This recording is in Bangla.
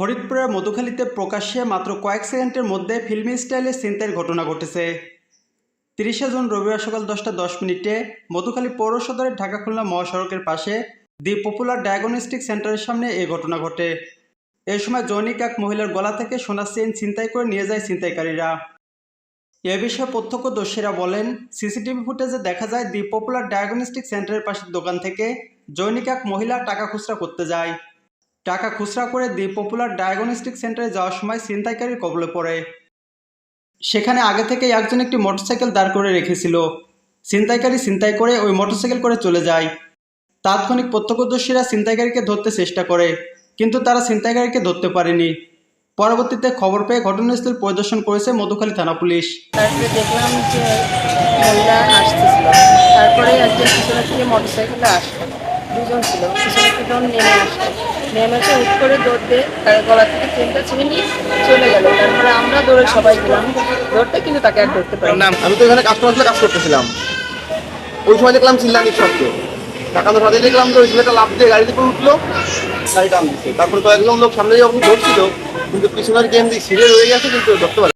ফরিদপুরের মধুখালীতে প্রকাশ্যে মাত্র কয়েক সেকেন্ডের মধ্যে ফিল্মি স্টাইলে ছিনতাইয়ের ঘটনা ঘটেছে। তিরিশে জুন রবিবার সকাল দশটা দশ মিনিটে মধুখালী পৌর সদরের ঢাকা খুলনা মহাসড়কের পাশে দি পপুলার ডায়াগনস্টিক সেন্টারের সামনে এই ঘটনা ঘটে। এই সময় জৈনিক এক মহিলার গলা থেকে সোনার চেইন ছিনতাই করে নিয়ে যায় ছিনতাইকারীরা। এ বিষয়ে প্রত্যক্ষদর্শীরা বলেন, সিসিটিভি ফুটেজে দেখা যায় দি পপুলার ডায়াগনস্টিক সেন্টারের পাশের দোকান থেকে জৈনিক এক মহিলা টাকা খুচরা করতে যায়। টাকা খুচরা করে দি পপুলার ডায়াগনস্টিক সেন্টারে যাওয়ার সময় ছিনতাইকারীর কবলে পড়ে। সেখানে আগে থেকে একজন একটি মোটরসাইকেল দাঁড় করে রেখেছিল। ছিনতাইকারী ছিনতাই করে ওই মোটরসাইকেল করে চলে যায়। তাৎক্ষণিক প্রত্যক্ষদর্শীরা ছিনতাইকারীকে ধরতে চেষ্টা করে, কিন্তু তারা ছিনতাইকারীকে ধরতে পারেনি। পরবর্তীতে খবর পেয়ে ঘটনাস্থল পরিদর্শন করেছে মধুখালী থানা পুলিশ। তারপরে দেখলাম যে মহিলা আসতেছিল। তারপরে একজন পিছনে থেকে মোটর সাইকেলে আসলো। দুজন ছিল পিছনে থেকে নেমে আসলো নেমে এসে হুট করে দৌড় দিয়ে তার গলা থেকে চেনটা ছিঁড়ে নিয়ে চলে গেল। তারপরে আমরা দৌড়ে সবাই গেলাম। দৌড়তে কিন্তু তাকে আর ধরতে পারি না আমি তো এখানে কাস্টমার ছিল কাজ করতেছিলাম। ওই সময় দেখলাম চিল্লানির শব্দ। টাকা তো সাথে দেখলাম তো ওই ছেলেটা লাভ দিয়ে গাড়ি থেকে উঠল গাড়ি টান দিচ্ছে তারপরে কয়েকজন লোক সামনে যখন ধরছিল কিন্তু পিছনের গেম দিয়ে ছিঁড়ে রয়ে গেছে কিন্তু ধরতে পারে